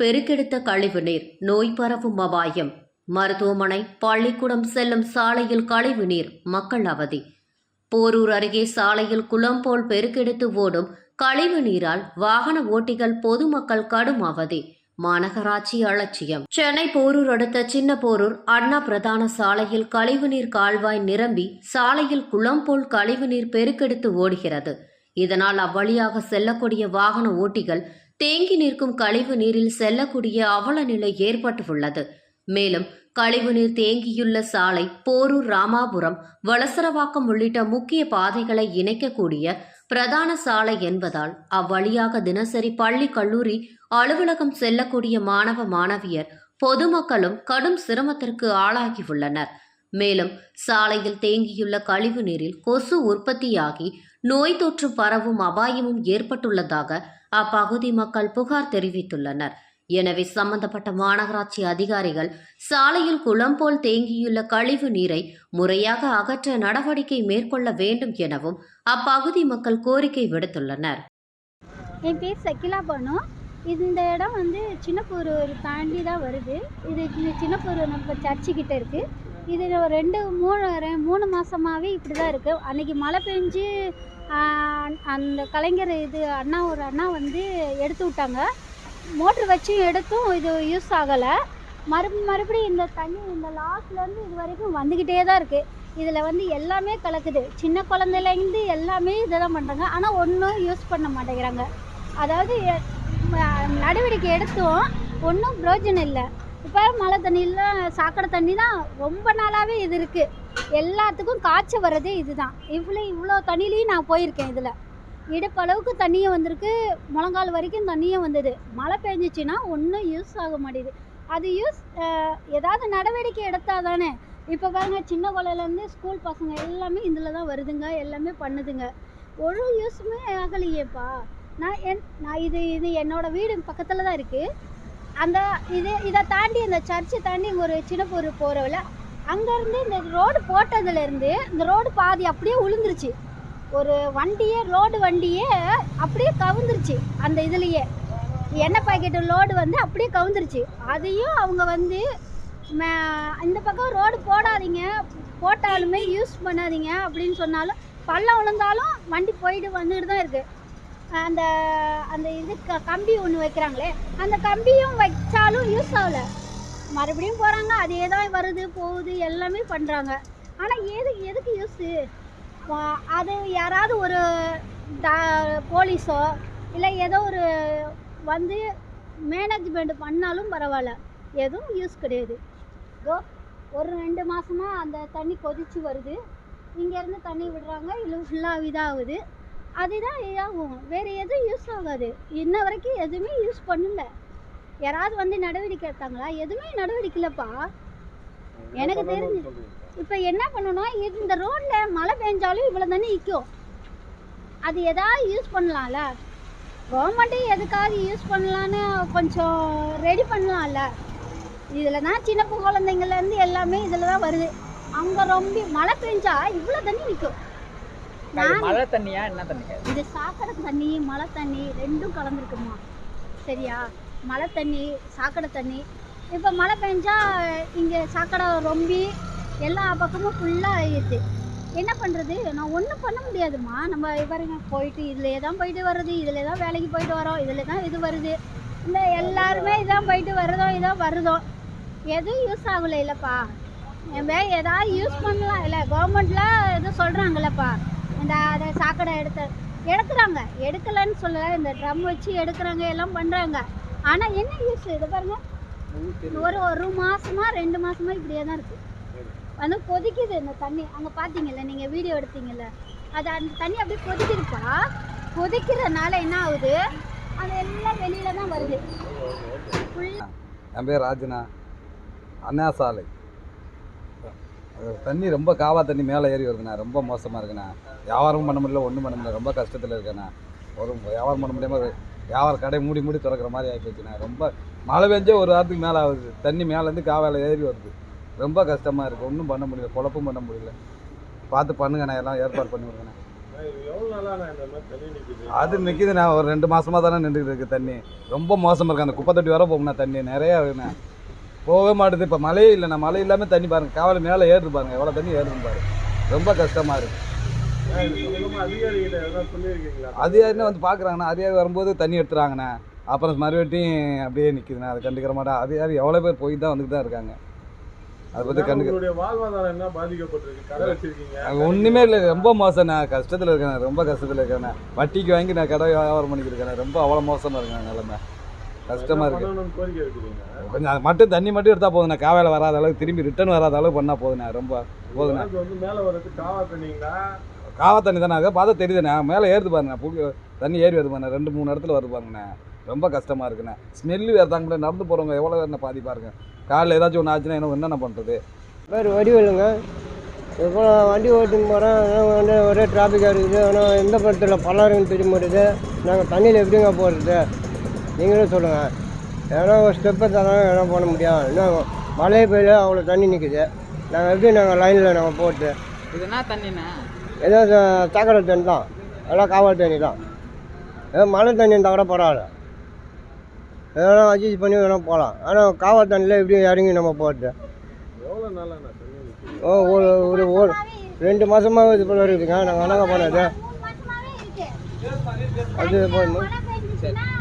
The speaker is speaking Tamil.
பெருக்கெடுத்த கழிவுநீர் நோய் பரவும் அபாயம். மருத்துவமனை பள்ளிக்கூடம் செல்லும் சாலையில் கழிவுநீர் மக்கள் அவதி. போரூர் அருகே சாலையில் குளம் போல் பெருக்கெடுத்து ஓடும் கழிவு நீரால் வாகன ஓட்டிகள் பொதுமக்கள் கடும் அவதி. மாநகராட்சி அலட்சியம். சென்னை போரூர் அடுத்த சின்ன போரூர் அண்ணா பிரதான சாலையில் கழிவுநீர் கால்வாய் நிரம்பி சாலையில் குளம் போல் கழிவுநீர் பெருக்கெடுத்து ஓடுகிறது. இதனால் அவ்வழியாக செல்லக்கூடிய வாகன ஓட்டிகள் தேங்கி நிற்கும் கழிவு நீரில் செல்லக்கூடிய அவல நிலை ஏற்பட்டுள்ளது. மேலும் கழிவு நீர் தேங்கியுள்ள சாலை போரூர் ராமாபுரம் வளசரவாக்கம் உள்ளிட்ட முக்கிய பாதைகளை இணைக்கக்கூடிய பிரதான சாலை என்பதால் அவ்வழியாக தினசரி பள்ளி கல்லூரி அலுவலகம் செல்லக்கூடிய மாணவ மாணவியர் பொதுமக்களும் கடும் சிரமத்திற்கு ஆளாகியுள்ளனர் மேலும் சாலையில் தேங்கியுள்ள கழிவு நீரில் கொசு உற்பத்தியாகி நோய் தொற்று பரவும் அபாயமும் ஏற்பட்டுள்ளதாக அப்பகுதி மக்கள் புகார் தெரிவித்துள்ளனர். எனவே சம்பந்தப்பட்ட மாநகராட்சி அதிகாரிகள் சாலையில் குளம் போல் தேங்கியுள்ள கழிவு நீரை முறையாக அகற்ற நடவடிக்கை மேற்கொள்ள வேண்டும் எனவும் அப்பகுதி மக்கள் கோரிக்கை விடுத்துள்ளனர். என் பேர் சக்கிலா பானு. இந்த இடம் வந்து சின்னப்பூரூர் தாண்டி தான் வருது. இது சின்னப்பூர் சின்னப்பூரூர் நம்ம சர்ச்சுக்கிட்ட இருக்குது இதில் ஒரு ரெண்டு மூணு ரெ- மூணு மாதமாகவே இப்படி தான் இருக்குது அன்றைக்கி மழை பெஞ்சு அந்த கலைஞர் இது அண்ணா ஒரு அண்ணா வந்து எடுத்து விட்டாங்க. மோட்ரு வச்சு எடுத்தும் இது யூஸ் ஆகலை. மறு மறுபடியும் இந்த தண்ணி இந்த லாஸ்ட்லேருந்து இது வரைக்கும் வந்துக்கிட்டே தான் இருக்குது இதில் வந்து எல்லாமே கலக்குது. சின்ன குழந்தையிலேருந்து எல்லாமே இதை தான் பண்ணுறாங்க ஆனால் ஒன்றும் யூஸ் பண்ண மாட்டேங்கிறாங்க. அதாவது நடவடிக்கை எடுத்தும். ஒன்றும் பிரயோஜனம் இல்லை. இப்போ மழை தண்ணியெலாம் சாக்கடை தண்ணி தான் ரொம்ப நாளாகவே இது இருக்குது எல்லாத்துக்கும் காய்ச்சல் வர்றதே இது தான் இவ்வளோ இவ்வளோ தண்ணிலையும் நான் போயிருக்கேன் இதில். இடுப்பளவுக்கு தண்ணியும் வந்திருக்கு. முழங்கால் வரைக்கும் தண்ணியும் வந்தது. மழை பெஞ்சிச்சின்னா ஒன்றும் யூஸ் ஆக மாட்டேது அது யூஸ் ஏதாவது நடவடிக்கை எடுத்தால் தானே. இப்போ பாருங்க சின்ன குழையிலேருந்து ஸ்கூல் பசங்க எல்லாமே இதில் தான் வருதுங்க. எல்லாமே பண்ணுதுங்க. ஒரு யூஸுமே ஆகலையேப்பா. நான் என் நான் இது இது என்னோடய வீடு பக்கத்தில் தான் இருக்குது அந்த இது இதை தாண்டி இந்த சர்ச்சை தாண்டி இங்கே ஒரு சின்னப்பூர் போகிறவில்ல அங்கேருந்து இந்த ரோடு போட்டதுலேருந்து இந்த ரோடு பாதி அப்படியே உளுந்துருச்சு. ஒரு வண்டியே ரோடு வண்டியே அப்படியே கவுந்துருச்சு அந்த இதுலேயே. எண்ணெய் பாக்கெட்டு லோடு வந்து அப்படியே கவுந்துருச்சு. அதையும் அவங்க வந்து இந்த பக்கம் ரோடு போடாதீங்க போட்டாலுமே யூஸ் பண்ணாதீங்க அப்படின்னு சொன்னாலும் பள்ளம் விழுந்தாலும் வண்டி போயிட்டு வந்துட்டு தான் இருக்குது அந்த அந்த இது கம்பி ஒன்று வைக்கிறாங்களே அந்த கம்பியும் வச்சாலும் யூஸ் ஆகலை. மறுபடியும் போகிறாங்க அதே தான் வருது போகுது எல்லாமே பண்ணுறாங்க ஆனால் எது எதுக்கு யூஸு அது யாராவது ஒரு டா- போலீஸோ இல்லை ஏதோ ஒரு வந்து மேனேஜ்மெண்ட் பண்ணாலும் பரவாயில்ல. எதுவும் யூஸ் கிடையாது. இதோ ஒரு ரெண்டு மாதமாக அந்த தண்ணி கொதிச்சு வருது. இங்கேருந்து தண்ணி விடுறாங்க இல்லை ஃபுல்லாக இதாகுது. அதுதான் இதாகும் வேறு எதுவும் யூஸ் ஆகாது. இன்ன வரைக்கும் எதுவுமே யூஸ் பண்ணல. யாராவது வந்து நடவடிக்கை எடுத்தாங்களா? எதுவுமே நடவடிக்கை இல்லைப்பா எனக்கு தெரிஞ்சு இப்போ என்ன பண்ணணும் இந்த ரோட்டில் மழை பெஞ்சாலும் இவ்வளோ தண்ணி நிற்கும் அது எதாவது யூஸ் பண்ணலாம்ல. கவர்மெண்ட்டே எதுக்காவது யூஸ் பண்ணலான்னு கொஞ்சம் ரெடி பண்ணலாம்ல. இதில் தான் சின்ன குழந்தைங்கள்லேருந்து எல்லாமே இதில் தான் வருது. அங்கே ரொம்ப மழை பெஞ்சா இவ்வளோ தண்ணி நிற்கும் மழை தண்ணியா என்ன தண்ணிங்க இது சாக்கடை தண்ணி மழை தண்ணி ரெண்டும் கலந்துருக்குமா? சரியா? மழை தண்ணி சாக்கடை தண்ணி. இப்போ மழை பெஞ்சா இங்கே சாக்கடை ரொம்பி எல்லா பக்கமும் ஃபுல்லாக ஆயிடுது. என்ன பண்ணுறது நான் ஒன்றும் பண்ண முடியாதும்மா. நம்ம பாருங்க போயிட்டு இதில் தான் போயிட்டு வர்றது இதில் தான் வேலைக்கு போயிட்டு வரோம். இதில் தான் இது வருது. இந்த எல்லாருமே இதான் போயிட்டு வர்றதோ இதான் வருதோ. எதுவும் யூஸ் ஆகலை இல்லைப்பா. வே ஏதாவது யூஸ் பண்ணலாம். இல்லை கவர்மெண்ட்டில் எதுவும் சொல்கிறாங்கல்லப்பா இந்த அதை சாக்கடை எடுத்து எடுக்கிறாங்க. எடுக்கலைன்னு சொல்லலை இந்த ட்ரம் வச்சு எடுக்கிறாங்க எல்லாம் பண்ணுறாங்க ஆனால் என்ன யூஸ் இது பாருங்க. ஒரு ஒரு மாசமா ரெண்டு மாசமா இப்படியே தான் இருக்கு. வந்து கொதிக்குது இந்த தண்ணி. அங்கே பார்த்தீங்கல்ல நீங்கள் வீடியோ எடுத்தீங்கல்ல அது அந்த தண்ணி அப்படியே கொதிக்குதுப்பா. கொதிக்கிறதுனால என்ன ஆகுது? அது எல்லாம் வெளியில தான் வருது. ஃபுல்லாக என் பேர் ராஜனா. அண்ணா சாலை. தண்ணி ரொம்ப காவா தண்ணி மேலே ஏறி வருதுண்ணா. ரொம்ப மோசமாக இருக்குண்ணா. வியாபாரமும் பண்ண முடியல ஒன்றும் பண்ண முடியல. ரொம்ப கஷ்டத்தில் இருக்கேண்ணா. ஒரு வியாபாரம் பண்ண முடியாமல் வியாபாரம் கடை மூடி மூடி திறக்கிற மாதிரி ஆகி போச்சுண்ணா ரொம்ப மழை பெஞ்சே ஒரு வாரத்துக்கு மேலே ஆகுது. தண்ணி மேலேருந்து காவாயில் ஏறி வருது. ரொம்ப கஷ்டமாக இருக்குது ஒன்றும் பண்ண முடியல. குழப்பம் பண்ண முடியல. பார்த்து பண்ணுங்கண்ணா. எல்லாம் ஏற்பாடு பண்ணி விடுங்கண்ணா அது நிற்கிதுண்ணா ஒரு ரெண்டு மாதமாக தானே நின்றுக்கிட்டு இருக்குது தண்ணி. ரொம்ப மோசமாக இருக்குது அந்த குப்பை தொட்டி வர போகும்ண்ணா தண்ணி. நிறையா இருக்குண்ணா. போகவே மாட்டுது. இப்போ மழையே இல்லைண்ணா மழை இல்லாமல் தண்ணி பாருங்க. காவல் மேலே ஏறுது பாருங்க. எவ்வளோ தண்ணி ஏறுது பாருங்க. ரொம்ப கஷ்டமாக இருக்கு. இது சம்பந்தமாக அதிகாரிகிட்ட எதாவது சொல்லியிருக்கீங்களா அதிகாரினா வந்து பார்க்குறாங்கண்ணா அதிகாரி வரும்போது தண்ணி எடுத்துறாங்கண்ணா. அப்புறம் மறுபடியும் அப்படியே நிற்கிதுண்ணா அதை கண்டுக்கிற மாட்டேன் அதிகாரி எவ்வளோ பேர் போய் தான் வந்துட்டு தான் இருக்காங்க. அதை பற்றி கண்டுக்க வாழ்வாதாரம் என்ன பாதிக்கப்பட்டிருக்கு? ஒன்றுமே இல்லை. ரொம்ப மோசம்ண்ணா. கஷ்டத்தில் இருக்கேன் ரொம்ப கஷ்டத்தில் இருக்கேண்ணா. வட்டிக்கு வாங்கி நான் கடை வியாபாரம் பண்ணிக்கிருக்கேன் ரொம்ப அவ்வளோ மோசமாக இருக்கேன் நிலைமை. கஷ்டமாக என்ன இருக்கு. பண்ணணும்னு கோரிக்கை வைக்கிறீங்க? கொஞ்சம் அது மட்டும் தண்ணி மட்டும் எடுத்தால் போதுண்ணா காவேல வராத அளவுக்கு திரும்பி ரிட்டர்ன் வராத அளவுக்கு பண்ணால் போதுண்ணா ரொம்ப போதுண்ணா எனக்கு வந்து மேலே வர்றது காவா தண்ணிங்களா? காவா தண்ணி தானே அதை பார்த்தா தெரியுதுண்ணா மேலே ஏறுது பாருங்கண்ணா புகை தண்ணி ஏறி வருது பாருங்க ரெண்டு மூணு இடத்துல வருது பாருங்கண்ணா ரொம்ப கஷ்டமாக இருக்குண்ணா ஸ்மெல்லு வேறு நடந்து போகிறவங்க எவ்வளோ என்ன பாதிப்பாக இருக்கு காலையில் ஏதாச்சும் ஒன்று ஆச்சுன்னா என்ன என்னென்ன பண்ணுறது பேர் வடிவேலுங்க இப்போ வண்டி ஓட்டின்னு போகிறோம் வந்து ஒரே டிராஃபிக்காக இருக்குது. ஆனால் எந்த படத்தில் இருக்குன்னு தெரிய மாட்டேது. நாங்கள் தண்ணியில் எப்படிங்க போகிறது நீங்களே சொல்லுங்கள் ஏன்னா ஒரு ஸ்டெப்பை தரோம் என்ன பண்ண முடியும் இன்னும் மழையே பெய்யல அவ்வளோ தண்ணி நிற்குது நாங்கள் எப்படி நாங்கள் லைனில் நாங்கள் போட்டு? இது என்ன தண்ணிண்ணா? ஏதோ சாக்கடை தண்ணி தான். எல்லாம் காவல் தண்ணி தான். ஏதோ மழை தண்ணி இருந்தால் கூட பரவாயில்ல. எதனா அட்ஜஸ்ட் பண்ணி வேணால் போகலாம் ஆனால் காவல் தண்ணியில் எப்படி இறங்கி நம்ம எவ்வளோ நிற்குது ஓ ஒரு ஒரு ஒரு ரெண்டு மாதமாகவே இது போல இருக்குதுங்க. நாங்கள் என்னங்க பண்ணது இருக்கு. அது போய் மழை